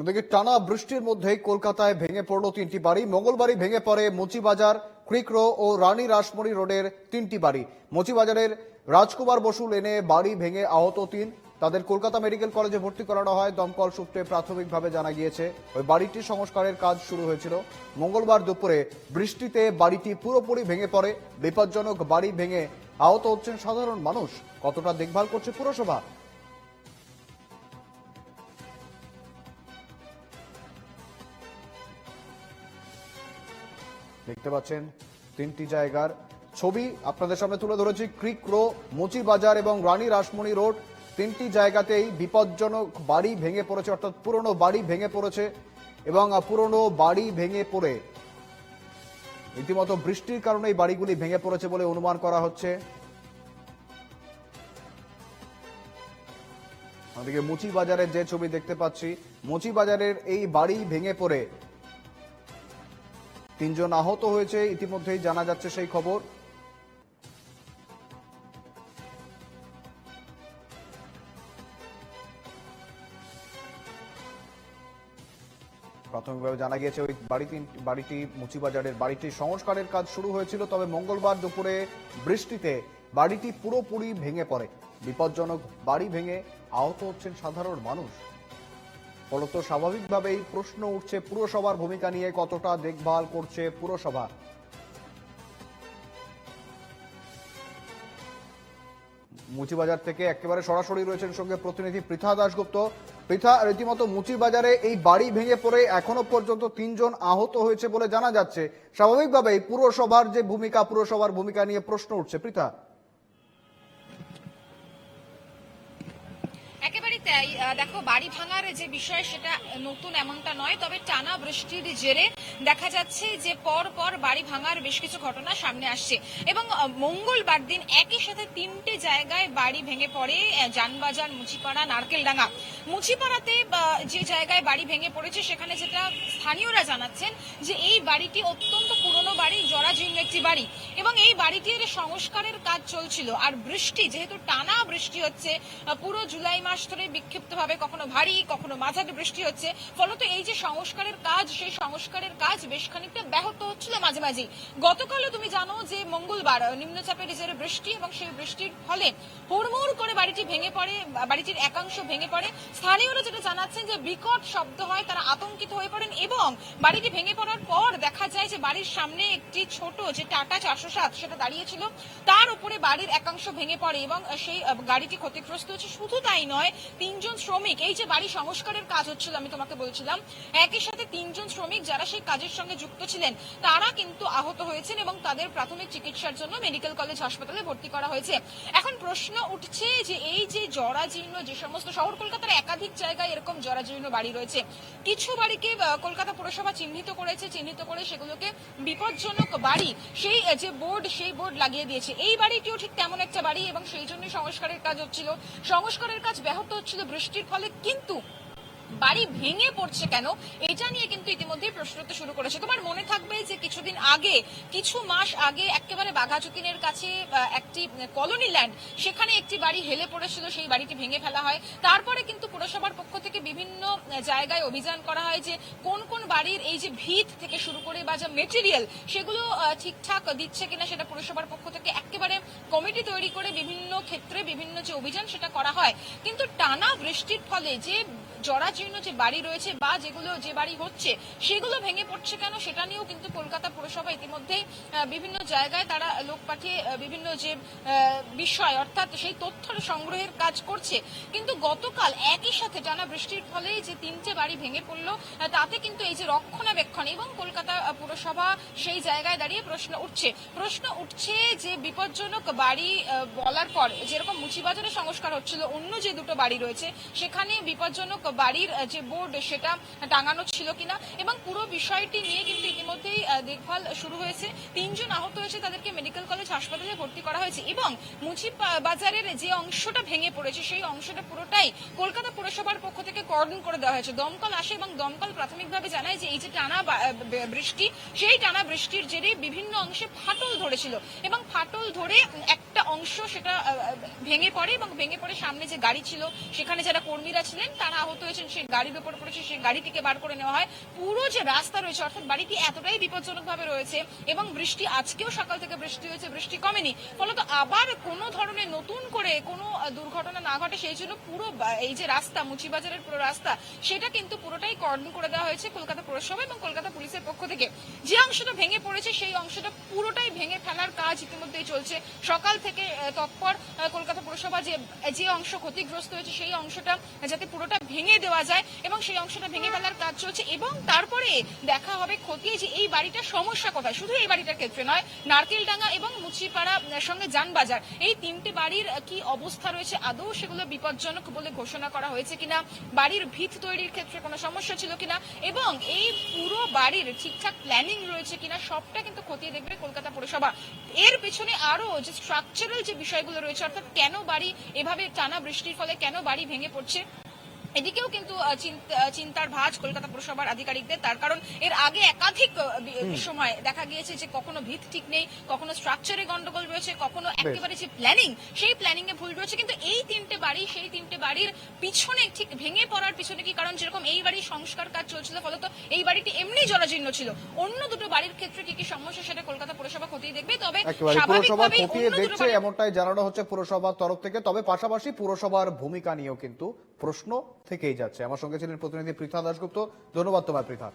অন্যদিকে টানা বৃষ্টির মধ্যে কলকাতায় ভেঙে পড়ল তিনটি বাড়ি। মঙ্গলবারই ভেঙে পড়ে মুচিবাজার ক্রিকরো ও রানী রাসমণি রোডের তিনটি বাড়ি। মুচিবাজারের রাজকুমার বসু লেনে বাড়ি ভেঙে আহত তিন। তাদের কলকাতা মেডিকেল কলেজে ভর্তি করানো হয়। দমকল সূত্রে প্রাথমিকভাবে জানা গিয়েছে, ওই বাড়িটি সংস্কারের কাজ শুরু হয়েছিল। মঙ্গলবার দুপুরে বৃষ্টিতে বাড়িটি পুরোপুরি ভেঙে পড়ে। বিপজ্জনক বাড়ি ভেঙে আহত হচ্ছেন সাধারণ মানুষ। কতটা দেখভাল করছে পুরসভা দেখতে পাচ্ছেন তিনটি জায়গার ছবি আপনাদের সামনে তুলে ধরেছি। ক্রিক রো, মুচি বাজার এবং রানী রাসমণি রোড। তিনটি জায়গাতেই বিপজ্জনক বাড়ি ভেঙে পড়েছে, অর্থাৎ পুরনো বাড়ি ভেঙে পড়েছে এবং পুরনো বাড়ি ভেঙে পড়ে। রীতিমতো বৃষ্টির কারণে এই বাড়িগুলি ভেঙে পড়েছে বলে অনুমান করা হচ্ছে। মুচি বাজারের যে ছবি দেখতে পাচ্ছি, মুচি বাজারের এই বাড়ি ভেঙে পড়ে। তিনজন আহত হয়েছে, ইতিমধ্যেই জানা যাচ্ছে সেই খবর। প্রাথমিকভাবে জানা গিয়েছে, ওই বাড়িটি বাড়িটি মুচিবাজারের বাড়িটি সংস্কারের কাজ শুরু হয়েছিল, তবে মঙ্গলবার দুপুরে বৃষ্টিতে বাড়িটি পুরোপুরি ভেঙে পড়ে। বিপজ্জনক বাড়ি ভেঙে আহত হচ্ছেন সাধারণ মানুষ। ফলত স্বাভাবিকভাবেই প্রশ্ন উঠছে, পুরসভার ভূমিকা নিয়ে কতটা দেখভাল করছে পুরসভা? মুচিবাজার থেকে একেবারে সরাসরি রয়েছেন সঙ্গে প্রতিনিধি পৃথা দাশগুপ্ত। পৃথা, রীতিমতো মুচিবাজারে এই বাড়ি ভেঙে পড়ে এখনও পর্যন্ত তিনজন আহত হয়েছে বলে জানা যাচ্ছে। স্বাভাবিকভাবেই পুরসভার যে ভূমিকা, পুরসভার ভূমিকা নিয়ে প্রশ্ন উঠছে। পৃথা। আহ, দেখো বাড়ি ভাঙার যে বিষয় সেটা নতুন এমনটা নয় তবে টানা বৃষ্টির জেরে দেখা যাচ্ছে যে পর পর বাড়ি ভাঙার বেশ কিছু ঘটনা সামনে আসছে। এবং মঙ্গলবার দিন একই সাথে তিনটে জায়গায় বাড়ি ভেঙে পড়ে যানবাজার মুচিপাড়া নারকেলডাঙ্গা। মুচিপাড়াতে যে জায়গায় বাড়ি ভেঙে পড়েছে সেখানে যেটা স্থানীয়রা জানাচ্ছেন যে এই বাড়িটি অত্যন্ত পুরনো বাড়ি জরাজীর্ণ একটি বাড়ি। এবং এই বাড়িটির সংস্কারের কাজ চলছিল। আর বৃষ্টি যেহেতু টানা বৃষ্টি হচ্ছে পুরো জুলাই মাস ধরে বিক্ষিপ্তভাবে কখনো ভারী কখনো মাঝারি বৃষ্টি হচ্ছে। ফলত এই যে সংস্কারের কাজ সেই সংস্কারের কাজ বেশ খানিকটা ব্যাহত হচ্ছিল মাঝে মাঝে গতকালও তুমি জানো যে মঙ্গলবার আহ, নিম্নচাপের জেরে বৃষ্টি এবং সেই বৃষ্টির ফলে হুড়মুড় করে বাড়িটি ভেঙে পড়ে বাড়িটির একাংশ ভেঙে পড়ে। স্থানীয়রা যেটা জানাচ্ছেন যে বিকট শব্দ হয় তারা আতঙ্কিত হয়ে পড়েন এবং বাড়িটি ভেঙে পড়ার পর দেখা যায় যে বাড়ির সামনে একটি ছোট যে টাটা চারশো সাত সেটা দাঁড়িয়েছিল তার উপরে বাড়ির একাংশ ভেঙে পড়ে এবং সেই গাড়িটি ক্ষতিগ্রস্ত হচ্ছে। শুধু তাই নয় তিনজন শ্রমিক, এই যে বাড়ি সংস্কারের কাজ হচ্ছিল, আমি তোমাকে বলছিলাম, একই সাথে তিনজন শ্রমিক যারা সেই কাজের সঙ্গে যুক্ত ছিলেন, তারা কিন্তু আহত হয়েছেন এবং তাদের প্রাথমিক চিকিৎসার জন্য মেডিকেল কলেজ হাসপাতালে ভর্তি করা হয়েছে। এখন প্রশ্ন উঠছে যে এই যে জরাজীর্ণ যে সমস্ত শহর, কলকাতার একাধিক জায়গায় এরকম জরাজীর্ণ বাড়ি রয়েছে, কিছু বাড়িকে কলকাতা পুরসভা চিহ্নিত করেছে, চিহ্নিত করে সেগুলোকে বিপজ্জনক বাড়ি, সেই যে বোর্ড, সেই বোর্ড লাগিয়ে দিয়েছে। এই বাড়িটিও ঠিক তেমন একটা বাড়ি এবং সেই জন্য সংস্কারের কাজ হচ্ছিল। সংস্কারের কাজ ব্যাহত হচ্ছিল বৃষ্টির ফলে কিন্তু বাড়ি ভেঙে পড়ছে কেন? এটা নিয়ে কিন্তু ইতিমধ্যে প্রশ্ন উঠতে শুরু করেছে। তোমার মনে থাকবে যে কিছুদিন আগে, কিছু মাস আগে একেবারে বাঘাযতীনের কাছে একটি কলোনি ল্যান্ড, সেখানে একটি বাড়ি হেলে পড়েছিল, সেই বাড়িটি ভেঙে ফেলা হয়। তারপরে কিন্তু পুরসভার পক্ষ থেকে বিভিন্ন জায়গায় অভিযান করা হয় যে কোন কোন বাড়ির এই যে ভিত থেকে শুরু করে বা যা মেটেরিয়াল সেগুলো ঠিকঠাক দিচ্ছে কিনা সেটা পুরসভার পক্ষ থেকে একেবারে কমিটি তৈরি করে বিভিন্ন ক্ষেত্রে বিভিন্ন যে অভিযান সেটা করা হয়। কিন্তু টানা বৃষ্টির ফলে যে জরাজীর্ণ যে বাড়ি রয়েছে বা যেগুলো যে বাড়ি হচ্ছে, সেগুলো ভেঙে পড়ছে কেন? সেটা নিয়েও কিন্তু কলকাতা পুরসভা ইতিমধ্যে বিভিন্ন জায়গায় তারা লোক পাঠিয়ে বিভিন্ন যে বিষয়, অর্থাৎ সেই তথ্য সংগ্রহের কাজ করছে। কিন্তু গতকাল একই সাথে টানা বৃষ্টির ফলে যে তিনটে বাড়ি ভেঙে পড়ল তাতে কিন্তু এই যে রক্ষণাবেক্ষণ এবং কলকাতা পুরসভা সেই জায়গায় দাঁড়িয়ে প্রশ্ন উঠছে। প্রশ্ন উঠছে যে বিপজ্জনক বাড়ি বলার পর যেরকম মুচিবাজারে সংস্কার হচ্ছিল, অন্য যে দুটো বাড়ি রয়েছে, সেখানে বিপজ্জনক বাড়ির যে বোর্ড, সেটা টাঙানো ছিল কিনা এবং পুরো বিষয়টি নিয়ে কিন্তু ইতিমধ্যেই দেখভাল শুরু হয়েছে। তিনজন আহত হয়েছে, তাদেরকে মেডিকেল কলেজ হাসপাতালে ভর্তি করা হয়েছে এবং পা- বাজারের যে অংশটা ভেঙে পড়েছে, সেই অংশটা পুরোটাই কলকাতা পুরসভার পক্ষ থেকে কর্ডন করে দেওয়া হয়েছে। দমকল আসে এবং দমকল প্রাথমিকভাবে জানায় যে এই যে টানা বৃষ্টি, সেই টানা বৃষ্টির জেরে বিভিন্ন অংশে ফাটল ধরেছিল এবং ফাটল ধরে একটা অংশ সেটা ভেঙে পড়ে এবং ভেঙে পড়ে সামনে যে গাড়ি ছিল, সেখানে যারা কর্মীরা ছিলেন, তারা আহত ক্ষতিগ্রস্ত হয়েছেন সেই গাড়ির উপর পড়েছে সেই গাড়ি থেকে বার করে নেওয়া হয়। পুরো যে রাস্তা রয়েছে, অর্থাৎ বাড়িটি এতটাই বিপজ্জনক ভাবে রয়েছে এবং বৃষ্টি আজকেও সকাল থেকে বৃষ্টি হয়েছে, বৃষ্টি কমেনি। ফলত আবার কোনো ধরনের নতুন করে কোনো দুর্ঘটনা না ঘটে, সেই জন্য পুরো এই যে রাস্তা, মুচিবাজারের পুরো রাস্তা, সেটা কিন্তু পুরোটাই কর্ডন করে দেওয়া হয়েছে কলকাতা পৌরসভা এবং কলকাতা পুলিশের পক্ষ থেকে। যে অংশটা ভেঙে পড়েছে, সেই অংশটা পুরোটাই ভেঙে ফেলার কাজ ইতিমধ্যেই চলছে। সকাল থেকে তৎপর কলকাতা পুরসভা যে যে অংশ ক্ষতিগ্রস্ত হয়েছে, সেই অংশটা যাতে পুরোটা ভেঙে দেওয়া যায় এবং সেই অংশটা ভেঙে ফেলার কাজ চলছে এবং তারপরে দেখা হবে খতিয়ে যে এই বাড়িটার সমস্যা কোথায়। শুধু এই বাড়িটার ক্ষেত্রে নয়, নারকেলডাঙ্গা এবং মুচিপাড়া সঙ্গে যানবাজার, এই তিনটে বাড়ির কি অবস্থা রয়েছে আদৌ সেগুলো বিপজ্জনক বলে ঘোষণা করা হয়েছে কিনা, বাড়ির ভিত তৈরির ক্ষেত্রে কোনো সমস্যা ছিল কিনা এবং এই পুরো বাড়ির ঠিকঠাক প্ল্যানিং রয়েছে কিনা সবটা কিন্তু খতিয়ে দেখবে কলকাতা পুরসভা। এর পেছনে আরও যে স্ট্রাকচারাল যে বিষয়গুলো রয়েছে, অর্থাৎ কেন বাড়ি এভাবে টানা বৃষ্টির ফলে কেন বাড়ি ভেঙে পড়ছে? এদিকেও কিন্তু চিন্তার ভাঁজ কলকাতা পুরসভার আধিকারিকদের। তার কারণ এর আগে একাধিক সময় দেখা গিয়েছে যে কখনো ভিত ঠিক নেই কখনো স্ট্রাকচারে গন্ডগোল রয়েছে কখনো একেবারে যে প্ল্যানিং সেই প্ল্যানিং এ ভুল রয়েছে। কিন্তু এই তিনটে বাড়ি সেই তিনটে বাড়ির পিছনে ঠিক ভেঙে পড়ার পিছনে কি কারণ? যেরকম এই বাড়ির সংস্কার কাজ চলছিল ফলত এই বাড়িটি এমনি জরাজীর্ণ ছিল। অন্য দুটো বাড়ির ক্ষেত্রে কি কি সমস্যা সেটা কলকাতা পুরসভা খতিয়ে দেখবে। তবে স্বাভাবিকভাবেই খতিয়ে দেখছে এমনটাই জানানো হচ্ছে পুরসভার তরফ থেকে। তবে পাশাপাশি পুরসভার ভূমিকা নিয়েও কিন্তু প্রশ্ন থেকেই যাচ্ছে। আমার সঙ্গে ছিলেন প্রতিনিধি পৃথা দাশগুপ্ত। ধন্যবাদ তোমার পৃথা।